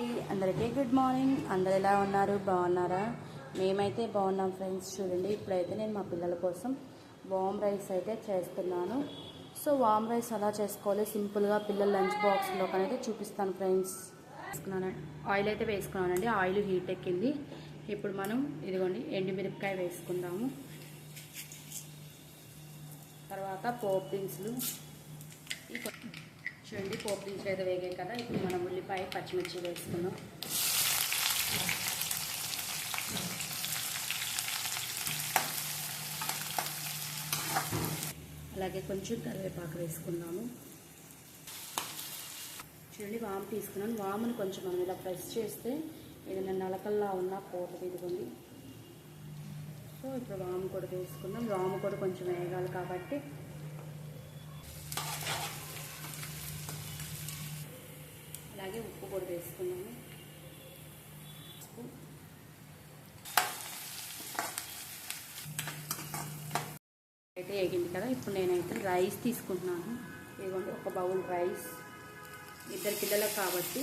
అందరికీ good morning. అందరు ఎలా ఉన్నారు? బాగున్నారా? మేమైతే బాగున్నాం ఫ్రెండ్స్. చూడండి ఇప్పుడైతే నేను మా పిల్లల కోసం వామ్ రైస్ అయితే చేస్తున్నాను. సో వామ్ రైస్ ఎలా చేసుకోవాలి? సింపుల్గా పిల్లల లంచ్ బాక్స్లో అనేది చూపిస్తాను ఫ్రెండ్స్. వేసుకున్నాను. ఆయిల్ అయితే వేసుకున్నానండి. ఆయిల్ హీట్ ఎక్కింది. ఇప్పుడు మనం ఇదిగోండి ఎండుమిరపకాయ వేసుకుందాము. తర్వాత పోపు దినుసులు. చూడండి పోపు దినుసులు అయితే వేగాయి కదా. ఇప్పుడు మనం ఉల్లిపాయ పచ్చిమిర్చి వేసుకున్నాం అలాగే కొంచెం కరివేపాకు వేసుకున్నాము చూడండి వాము తీసుకున్నాను. వామును కొంచెం మనం ఇలా ప్రెస్ చేస్తే ఏదైనా నలకల్లా ఉన్న పోతుంది ఇదిగోండి సో ఇప్పుడు వాము కూడా వేసుకుందాం వాము కూడా కొంచెం వేగాలి కాబట్టి అలాగే ఉప్పు కూడా వేసుకున్నాము అయితే వేగింది కదా ఇప్పుడు నేనైతే రైస్ తీసుకుంటున్నాను. ఇదిగోండి ఒక బౌల్ రైస్. ఇద్దరు పిల్లలకు కాబట్టి.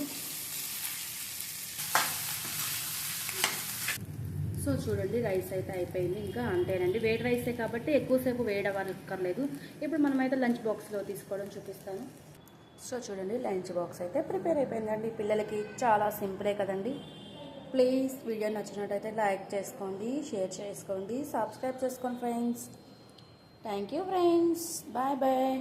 సో చూడండి రైస్ అయితే అయిపోయింది. ఇంకా అంతేనండి వేడి రైసే కాబట్టి ఎక్కువసేపు వేయడం అక్కర్లేదు ఇప్పుడు మనమైతే లంచ్ బాక్స్లో తీసుకోవడం చూపిస్తాను. సో చూడండి లంచ్ బాక్స్ అయితే ప్రిపేర్ అయిపోయిందండి. పిల్లలకి చాలా సింపులే కదండి. ప్లీజ్ వీడియో నచ్చినట్టయితే లైక్ చేసుకోండి షేర్ చేసుకోండి సబ్స్క్రైబ్ చేసుకోండి friends. Thank you friends. Bye bye.